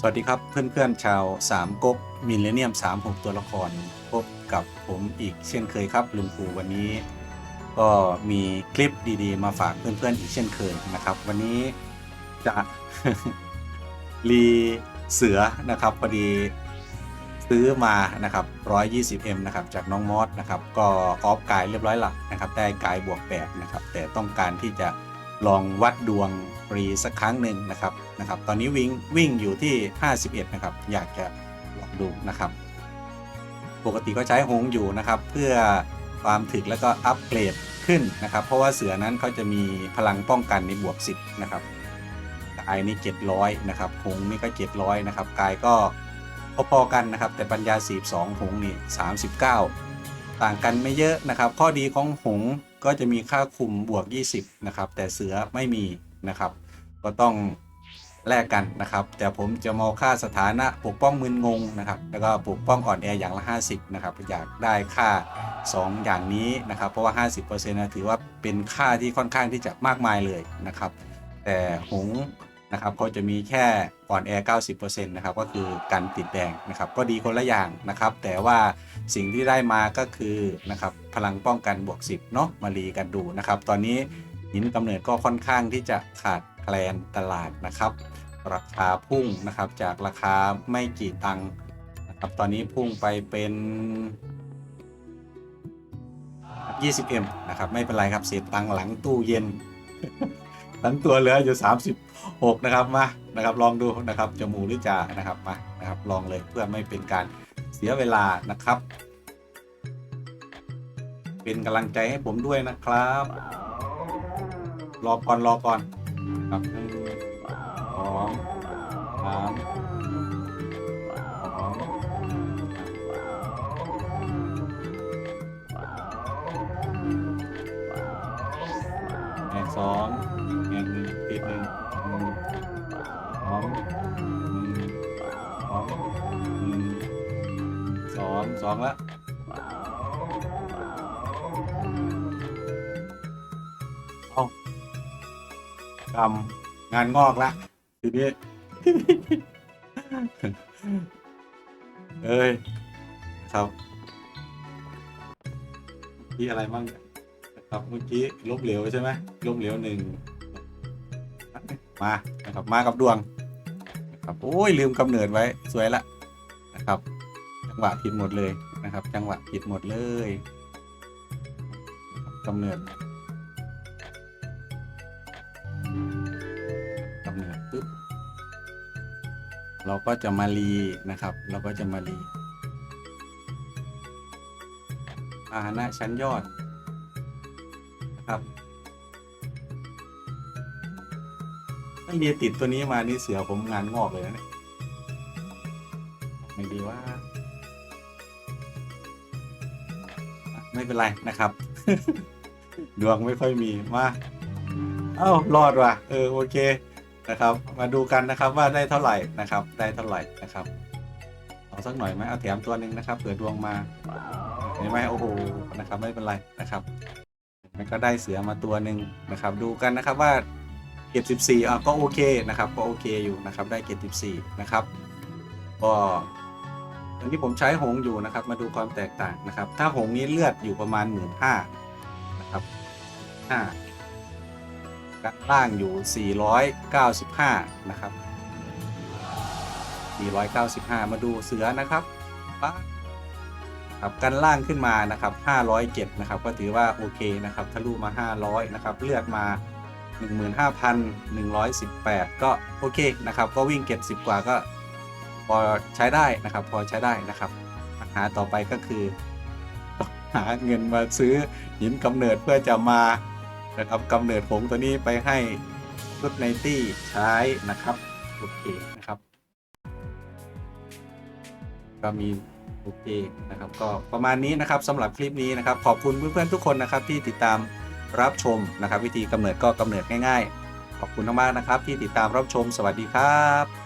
สวัสดีครับเพื่อนๆชาวสามก๊กมิลเลนเนียม 3 6 ตัวละคร พบกับผมอีกเช่นเคยครับ ลุงปูวันนี้ ก็มีคลิปดีๆ มาฝากเพื่อนๆอีกเช่นเคยนะครับ วันนี้จะรีเสือนะครับพอดีซื้อมานะครับ 120M นะครับจากน้องมอสนะครับ ก็ออฟกายเรียบร้อยละนะครับ ได้กายบวก8นะครับ แต่ต้องการที่จะ ลองวัดดวงฟรีสักครั้งหนึ่งนะครับนะครับ ตอนนี้วิ่งวิ่งอยู่ที่ 51 นะครับ อยากจะลองดูนะครับ ปกติก็ใช้หงอยู่นะครับ เพื่อความถึกแล้วก็อัปเกรดขึ้นนะครับ เพราะว่าเสือนั้นเขาจะมีพลังป้องกันในบวก 10 นะครับกายนี่700 นะครับหงนี่ก็ 700 นะครับกายก็พอๆกันนะครับ แต่ปัญญา 42หงนี่ 39 ต่างกันไม่เยอะนะครับ ข้อดีของหงก็จะมีค่าคุมบวก 20 นะครับ แต่เสือไม่มีนะครับ ก็ต้องแลกกันนะครับ แต่ผมจะมองค่าสถานะปกป้องมึนงงนะครับ แล้วก็ปกป้องอ่อนแออย่างละ 50 นะครับ อยากได้ค่า 2 อย่างนี้นะครับ เพราะว่า 50%นะถือว่าเป็นค่าที่ค่อนข้างที่จะมากมายเลยนะครับ แต่หง นะครับเขาจะมีแค่อ่อนแอ 90%นะครับก็คือกันติดแดงนะครับ ก็ดีคนละอย่างนะครับ แต่ว่าสิ่งที่ได้มาก็คือนะครับพลังป้องกันบวก 10 เนาะมารีกันดูนะครับ ตอนนี้หินกำเนิดก็ค่อนข้างที่จะขาดแคลนตลาดนะครับ ราคาพุ่งนะครับจากราคาไม่กี่ตังค์นะครับตอนนี้พุ่งไปเป็น 20M นะครับ ไม่เป็นไรครับเศษตังค์หลังตู้เย็น ทั้งตัวเหลืออยู่ 36 นะครับมานะครับ ลองดูนะครับจะหมูหรือจ่านะครับมานะครับ ลองเลยเพื่อไม่เป็นการเสียเวลานะครับ เป็นกำลังใจให้ผมด้วยนะครับ รอก่อนรอก่อนครับหนึ่งสองสาม องสองสองสองแล้วเอากำงานงอกละทีนี้เอ้ยครับที่อะไรบ้างนะครับเมื่อกี้ลบเหลวใช่ไหมลบเหลวหนึ่งมานะครับมากับดวง นะครับโอ้ยลืมกำเนิดไว้สวยละนะครับ จังหวะผิดหมดเลยนะครับ จังหวะผิดหมดเลยกำเนิดกำเนิดปุ๊บเราก็จะมารีนะครับ เราก็จะมารีอาหนะชั้นยอดนะครับ ถ้าเรียติดตัวนี้มานี่เสือผมงานงอกเลยนะเนี่ยไม่ดีว่า ไม่เป็นไรนะครับ ดวงไม่ค่อยมีมาเอ้ารอดว่ะ เออโอเคนะครับ มาดูกันนะครับว่าได้เท่าไหร่นะครับ ได้เท่าไหร่นะครับ เอาสักหน่อยไหมเอาแถมตัวหนึ่งนะครับเผื่อดวงมาเห็นไหมโอ้โหนะครับ ไม่เป็นไรนะครับมันก็ได้เสือมาตัวหนึ่งนะครับ ดูกันนะครับว่า ก็บ 14อะก็โอเคนะครับ ก็โอเคอยู่นะครับ ได้เก็บ 14 นะครับ ก็ตอนที่ผมใช้หงอยู่นะครับ มาดูความแตกต่างนะครับ ถ้าหงนี้เลือดอยู่ประมาณหมื่นห้านะครับห้าด้านล่างอยู่ 495 นะครับ 495 มาดูเสือนะครับปั๊บครับกันล่างขึ้นมานะครับ 507 นะครับ ก็ถือว่าโอเคนะครับ ทะลุมา 500 นะครับ เลือดมา 15,118 ก็โอเคนะครับก็วิ่งเก็บ10 กว่าก็พอใช้ได้นะครับ พอใช้ได้นะครับปัญหาต่อไปก็คือหาเงินมาซื้อหินกำเนิดเพื่อจะมานะครับกำเนิดผงตัวนี้ไปให้ชุดในตี้ใช้นะครับโอเคนะครับก็มีโอเคนะครับ ก็ประมาณนี้นะครับสำหรับคลิปนี้นะครับ ขอบคุณเพื่อนๆทุกคนนะครับที่ติดตาม รับชมนะครับ วิธีกำเนิดก็กำเนิดง่าย ๆ ขอบคุณมากๆนะครับ ที่ติดตามรับชมสวัสดีครับ